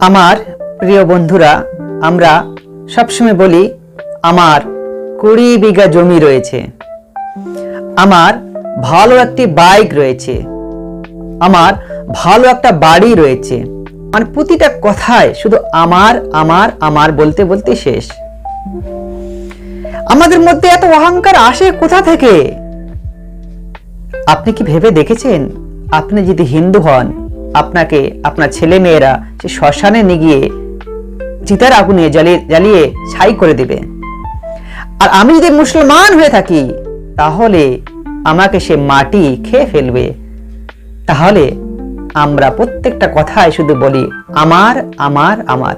আমার প্রিয় বন্ধুরা, আমরা সবসময় বলি, আমার কুড়ি বিঘা জমি রয়েছে। আমার ভালো একটি বাইক রয়েছে। আমার ভালো একটা বাড়ি রয়েছে। মানে প্রতিটা কথায় শুধু আমার আমার আমার বলতে বলতে শেষ। আমাদের মধ্যে এত অহংকার আসে কোথা থেকে? আপনি কি ভেবে দেখেছেন? আপনি যদি হিন্দু হন আপনাকে, আপনার ছেলে মেয়েরা সে শ্মশানে নিয়ে গিয়ে চিতার আগুনে জ্বালিয়ে জ্বালিয়ে ছাই করে দেবে। আর আমি যদি মুসলমান হয়ে থাকি, তাহলে আমাকে সে মাটি খেয়ে ফেলবে। তাহলে আমরা প্রত্যেকটা কথায় শুধু বলি, আমার আমার আমার।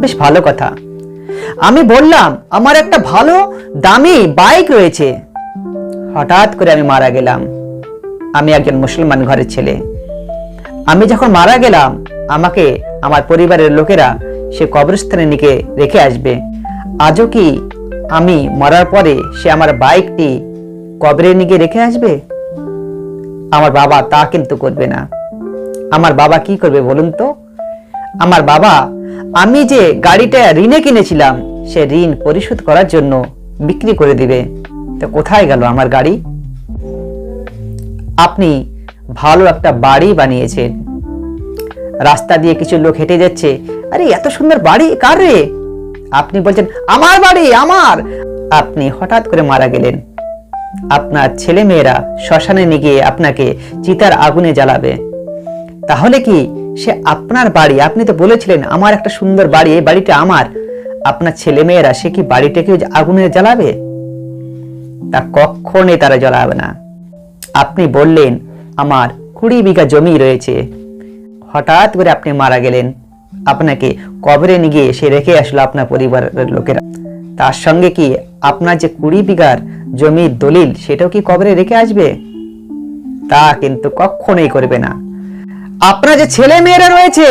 বেশ ভালো কথা। আমি বললাম, আমার একটা ভালো, দামি বাইক রয়েছে। হঠাৎ করে আমি মারা গেলাম। আমি একজন মুসলমান ঘরের ছেলে। আমি যখন মারা গেলাম, আমাকে আমার পরিবারের লোকেরা সে কবরস্থানে নিকে রেখে আসবে। আজও কি আমি মরার পরে সে আমার বাইকটি কবরে নিকে রেখে আসবে? আমার বাবা তা কিন্তু করবে না। আমার বাবা কি করবে বলুন তো? আমার বাবা, আমি যে গাড়িটা ঋণে কিনেছিলাম, সে ঋণ পরিশোধ করার জন্য বিক্রি করে দিবে। তো কোথায় গেল আমার গাড়ি? আপনি ভালো একটা বাড়ি বানিয়েছেন রাস্তা দিয়ে কিছু লোক হেঁটে যাচ্ছে। আরে, এত সুন্দর বাড়ি কার রে? আপনি বলছেন, আমার বাড়ি, আমার! আপনি হঠাৎ করে মারা গেলেন। আপনার ছেলে মেয়েরা শ্মশানে নিয়ে গিয়ে আপনাকে চিতার আগুনে জ্বালাবে। তাহলে কি সে আপনার বাড়ি? আপনি তো বলেছিলেন, আমার একটা সুন্দর বাড়ি, এই বাড়িটা আমার। আপনার ছেলে মেয়েরা সে কি বাড়িটাকে আগুনে জ্বালাবে? তা কখনই তারা জ্বালাবে না। আপনি বললেন আমার কুড়ি বিঘা জমি রয়েছে। হঠাৎ করে আপনি মারা গেলেন। আপনাকে কবরে নিয়ে গিয়ে সে রেখে আসলো আপনার পরিবারের লোকেরা। তার সঙ্গে কি আপনার যে কুড়ি বিঘার জমির দলিল সেটাও কি কবরে রেখে আসবে? তা কিন্তু কখনোই করবে না। আপনার যে ছেলে মেয়েরা রয়েছে,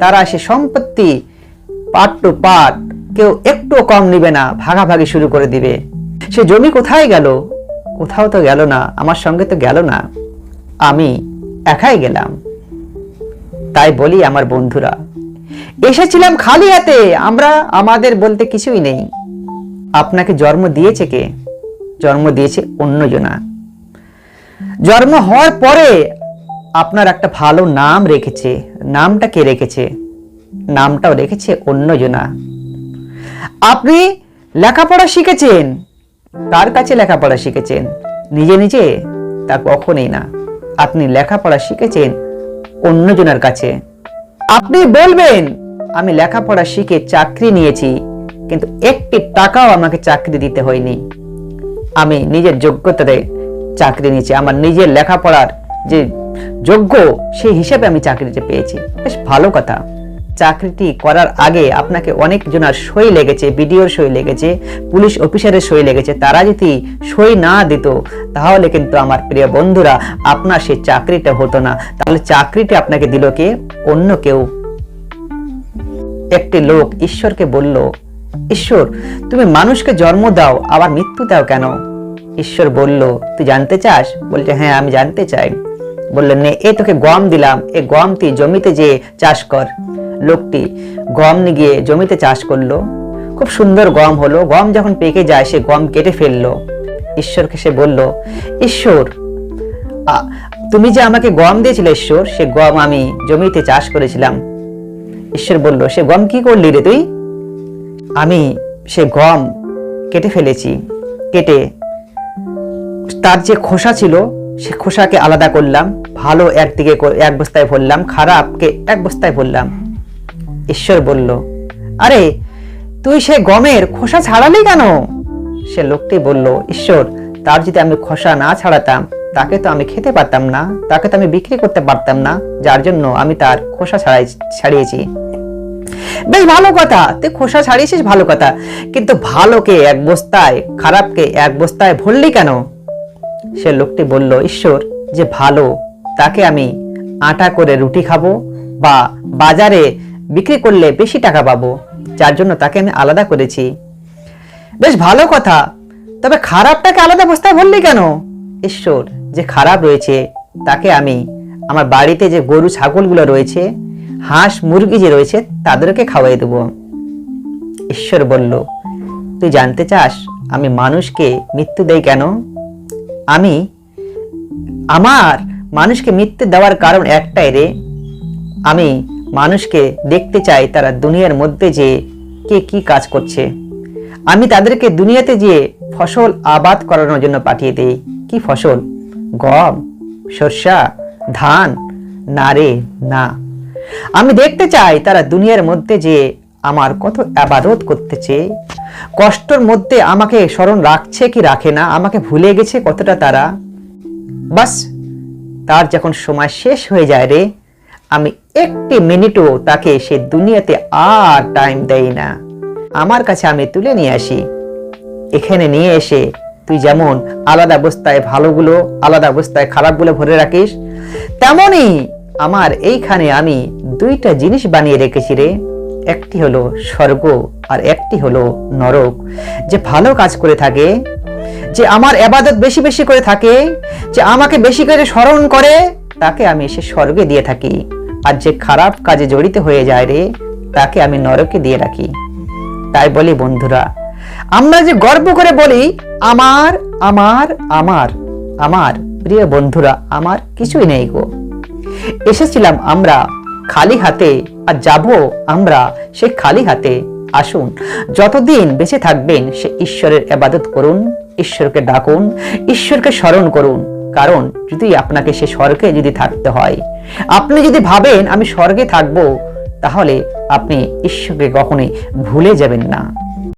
তারা সে সম্পত্তি পার্ট টু পার্ট কেউ একটু কম নিবে না, ভাগাভাগি শুরু করে দিবে। সে জমি কোথায় গেল? কোথাও তো গেল না, আমার সঙ্গে তো গেল না। আমি একাই গেলাম। তাই বলি আমার বন্ধুরা, এসেছিলাম খালি হাতে, আমরা আমাদের বলতে কিছুই নেই। আপনাকে জন্ম দিয়েছে কে? জন্ম দিয়েছে অন্যজনা। জন্ম হওয়ার পরে আপনার একটা ভালো নাম রেখেছে। নামটা কে রেখেছে? নামটাও রেখেছে অন্যজনা। আপনি লেখাপড়া শিখেছেন, তার কাছে লেখাপড়া শিখেছেন, নিজে নিজে তা কখনই না। আপনি লেখাপড়া শিখেছেন অন্যজনের কাছে। আপনি বলবেন, আমি লেখাপড়া শিখে চাকরি নিয়েছি, কিন্তু একটি টাকাও আমাকে চাকরি দিতে হয়নি। আমি নিজের যোগ্যতাতে চাকরি নিয়েছি, আমার নিজের লেখাপড়ার যে যোগ্য, সেই হিসাবে আমি চাকরিটা পেয়েছি। বেশ ভালো কথা। চাকরিটি করার আগে আপনাকে অনেক জনার সই লেগেছে, বিডিওর সই লেগেছে, পুলিশ অফিসারের সই লেগেছে। তারা যদি সই না দিত, তাহলে কিন্তু আমার প্রিয় বন্ধুরা, আপনার সেই চাকরিটা হতো না। তাহলে চাকরিটি আপনাকে দিল কে? অন্য কেউ। একটি লোক ঈশ্বরকে বলল, ঈশ্বর, তুমি মানুষকে জন্ম দাও, আবার মৃত্যু দাও কেন? ঈশ্বর বলল, তুই জানতে চাস? বলছে হ্যাঁ আমি জানতে চাই। বললেন নে এ তোকে গম দিলাম। এ গম তুই জমিতে যে চাষ কর। লোকটি গম গিয়ে জমিতে চাষ করল। খুব সুন্দর গম হলো। গম যখন পেকে যায়, সে গম কেটে ফেলল। ঈশ্বরকে সে বলল, ঈশ্বর তুমি যে আমাকে গম দিয়েছিলে ঈশ্বর, সে গম আমি জমিতে চাষ করেছিলাম। ঈশ্বর বলল, সে গম কি করলি রে তুই? আমি সে গম কেটে ফেলেছি। কেটে তার যে খোসা ছিল, সে খোসাকে আলাদা করলাম। ভালো একদিকে এক বস্তায় ভরলাম। খারাপকে এক বস্তায় ভরলাম। ঈশ্বর বলল, আরে, তুই সে গমের খোসা ছাড়ালি কেন? সে লোকটি বলল, ঈশ্বর, তার যদি আমি খোসা না ছাড়াতাম, তাকে তো আমি খেতে পারতাম না, তাকে তো আমি বিক্রি করতে পারতাম না, যার জন্য আমি তার খোসা ছাড়াই, ছাড়িয়েছি। বেশ ভালো কথা, তুই খোসা ছাড়িয়েছিস ভালো কথা, কিন্তু ভালোকে এক বস্তায়, খারাপকে এক বস্তায় ভরলি কেন? সে লোকটি বলল, ঈশ্বর, যে ভালো, তাকে আমি আটা করে রুটি খাব বা বাজারে বিক্রি করলে বেশি টাকা পাবো, যার জন্য তাকে আমি আলাদা করেছি। বেশ ভালো কথা, তবে খারাপটাকে আলাদা বস্তায় ভরলি কেন? ঈশ্বর, যে খারাপ রয়েছে, তাকে আমি, আমার বাড়িতে যে গরু ছাগলগুলো রয়েছে, হাঁস, মুরগি যে রয়েছে, তাদেরকে খাওয়াই দেব। ঈশ্বর বলল, তুই জানতে চাস, আমি মানুষকে মৃত্যু দেই কেন? আমি, আমার মানুষকে মৃত্যু দেওয়ার কারণ একটাই রে, আমি মানুষকে দেখতে চাই তারা দুনিয়ার মধ্যে যে কে কি কাজ করছে। আমি তাদেরকে দুনিয়াতে যে ফসল আবাদ করানোর জন্য পাঠিয়ে দেই। কি ফসল? গম, সর্ষা, ধান? না রে, না। আমি দেখতে চাই তারা দুনিয়ার মধ্যে যে আমার কত আবাদত করতেছে। কষ্টর মধ্যে আমাকে স্মরণ রাখছে কি রাখে না, আমাকে ভুলে গেছে কতটা তারা। বাস, তার যখন সময় শেষ হয়ে যায় রে আমি একটি মিনিটও তাকে সে দুনিয়াতে আর টাইম দেই না। আমার কাছে আমি তুলে নিয়ে আসি। এখানে নিয়ে এসে তুই যেমন আলাদা অবস্থায় ভালোগুলো, আলাদা অবস্থায় খারাপগুলো ভরে রাখিস, তেমনই আমার এইখানে আমি দুইটা জিনিস বানিয়ে রেখেছি রে। একটি হলো স্বর্গ আর একটি হলো নরক। যে ভালো কাজ করে থাকে, যে আমার এবাদত বেশি বেশি করে থাকে, যে আমাকে বেশি করে স্মরণ করে, তাকে আমি সে স্বর্গে দিয়ে থাকি। আর যে খারাপ কাজে জড়িত হয়ে যায় রে, তাকে আমি নরকে দিয়ে রাখি। তাই বলি, বন্ধুরা, আমরা যে গর্ব করে বলি, আমার আমার আমার আমার, প্রিয় বন্ধুরা, আমার কিছুই নেই গো। এসেছিলাম আমরা খালি হাতে আর যাব আমরা সে খালি হাতে। আসুন, যতদিন বেঁচে থাকবেন সে ঈশ্বরের আবাদত করুন, ঈশ্বরকে ডাকুন, ঈশ্বরকে স্মরণ করুন। কারণ যদি আপনাকে সে স্বর্গে যদি থাকতে হয়, আপনি যদি ভাবেন আমি স্বর্গে থাকব, তাহলে আপনি ঈশ্বরকে কখনোই ভুলে যাবেন না।